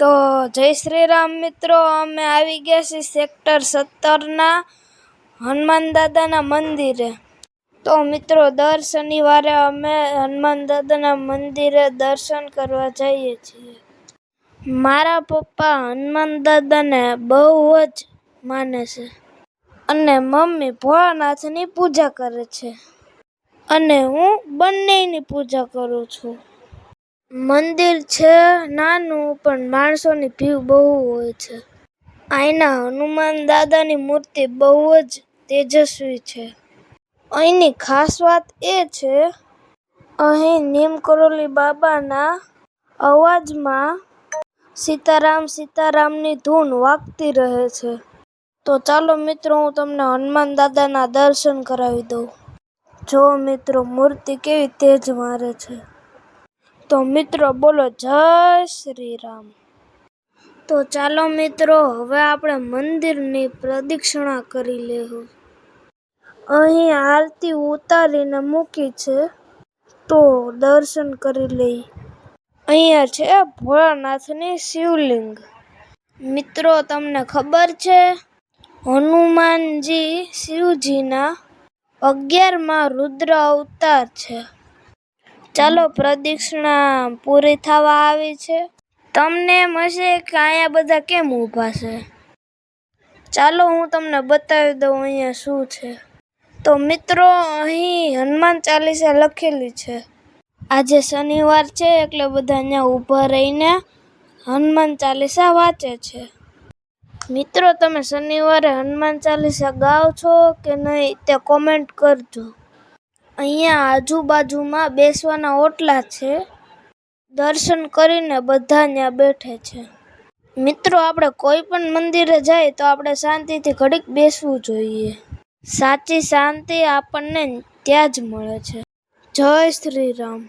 તો જય શ્રી રામ મિત્રો, અમે આવી ગયા છીએ સેક્ટર સત્તરના હનુમાન દાદાના મંદિરે. તો મિત્રો, દર શનિવારે અમે હનુમાન દાદાના મંદિરે દર્શન કરવા જઈએ છીએ. મારા પપ્પા હનુમાન દાદાને બહુ જ માને છે અને મમ્મી ભોળાનાથની પૂજા કરે છે. અને હું બંનેની પૂજા કરું છું. મંદિર છે નાનું, પણ માણસોની ભીડ બહુ હોય છે. અહીંના હનુમાન દાદાની મૂર્તિ બહુ જ તેજસ્વી છે. અહીંની ખાસ વાત એ છે, અહીં નીમકરોલી બાબાના અવાજમાં સીતારામ સીતારામની ધૂન વાગતી રહે છે. તો ચાલો મિત્રો, હું તમને હનુમાન દાદાના દર્શન કરાવી દઉં. જો મિત્રો, મૂર્તિ કેવી તેજ મારે છે. તો મિત્રો, બોલો, જય શ્રી રામ તો ચાલો મિત્રો, હવે આપણે મંદિરની પ્રદક્ષિણા કરી લેવું અહીં આરતી ઉતારીને મૂકી છે, તો દર્શન કરી લઈ. અહીંયા છે ભોળાનાથની શિવલિંગ. મિત્રો, તમને ખબર છે, હનુમાનજી શિવજીના અગિયારમાં રુદ્ર અવતાર છે. ચાલો પ્રદક્ષિણા પૂરી થવા આવી છે. તમને એમ હશે કે અહીંયા બધા કેમ ઊભા છે? ચાલો હું તમને બતાવી દઉં અહીંયા શું છે. તો મિત્રો, અહીં હનુમાન ચાલીસા લખેલી છે. આજે શનિવાર છે એટલે બધા અહીંયા ઊભા રહીને હનુમાન ચાલીસા વાંચે છે. મિત્રો, તમે શનિવારે હનુમાન ચાલીસા ગાઓ છો કે નહીં તે કોમેન્ટ કરજો. અહીંયા આજુબાજુમાં બેસવાના ઓટલા છે. દર્શન કરીને બધા ત્યાં બેઠે છે. મિત્રો, આપણે કોઈ પણ મંદિરે જાય તો આપણે શાંતિથી ઘડીક બેસવું જોઈએ. સાચી શાંતિ આપણને ત્યાં જ મળે છે. જય શ્રી રામ.